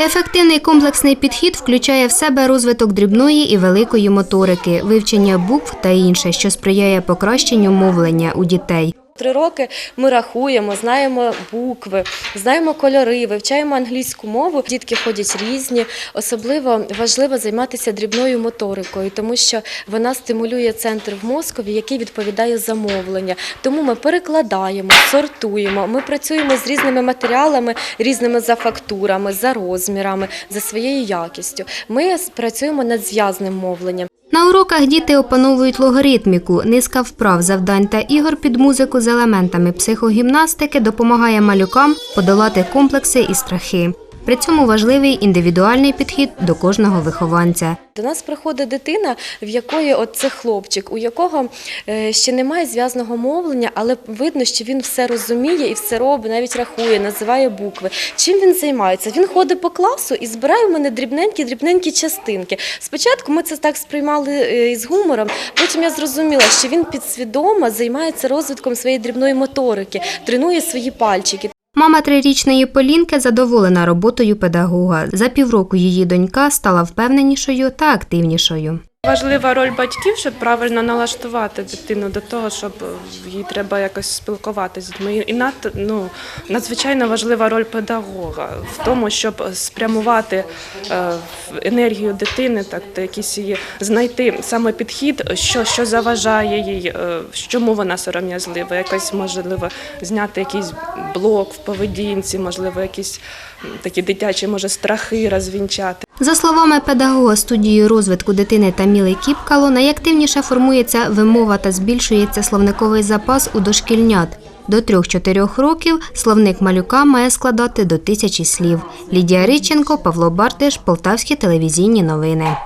Ефективний комплексний підхід включає в себе розвиток дрібної і великої моторики, вивчення букв та інше, що сприяє покращенню мовлення у дітей. Три роки ми рахуємо, знаємо букви, знаємо кольори, вивчаємо англійську мову. Дітки ходять різні. Особливо важливо займатися дрібною моторикою, тому що вона стимулює центр в мозкові, який відповідає за мовлення. Тому ми перекладаємо, сортуємо. Ми працюємо з різними матеріалами, різними за фактурами, за розмірами, за своєю якістю. Ми працюємо над зв'язним мовленням. На уроках діти опановують логаритміку, низка вправ, завдань та ігор під музику з елементами психогімнастики допомагає малюкам подолати комплекси і страхи. При цьому важливий індивідуальний підхід до кожного вихованця. До нас приходить дитина, в якої от це хлопчик, у якого е, ще немає зв'язного мовлення, але видно, що він все розуміє і все робить, навіть рахує, називає букви. Чим він займається? Він ходить по класу і збирає в мене дрібненькі дрібненькі частинки. Спочатку ми це так сприймали е, із гумором. Потім я зрозуміла, що він підсвідомо займається розвитком своєї дрібної моторики, тренує свої пальчики. Мама трирічної Полінки задоволена роботою педагога. За півроку її донька стала впевненішою та активнішою. Важлива роль батьків, щоб правильно налаштувати дитину до того, щоб їй треба якось спілкуватися з дітьми. І над, ну, надзвичайно важлива роль педагога в тому, щоб спрямувати е, енергію дитини, так та якісь її знайти саме підхід, що, що заважає їй, е, чому вона сором'язлива, якось можливо зняти якийсь блок в поведінці, можливо, якісь такі дитячі може страхи розвінчати. За словами педагога студії розвитку дитини Таміли Кіпкало, найактивніше формується вимова та збільшується словниковий запас у дошкільнят. До 3-4 років словник малюка має складати до тисячі слів. Лідія Риченко, Павло Бартиш, Полтавські телевізійні новини.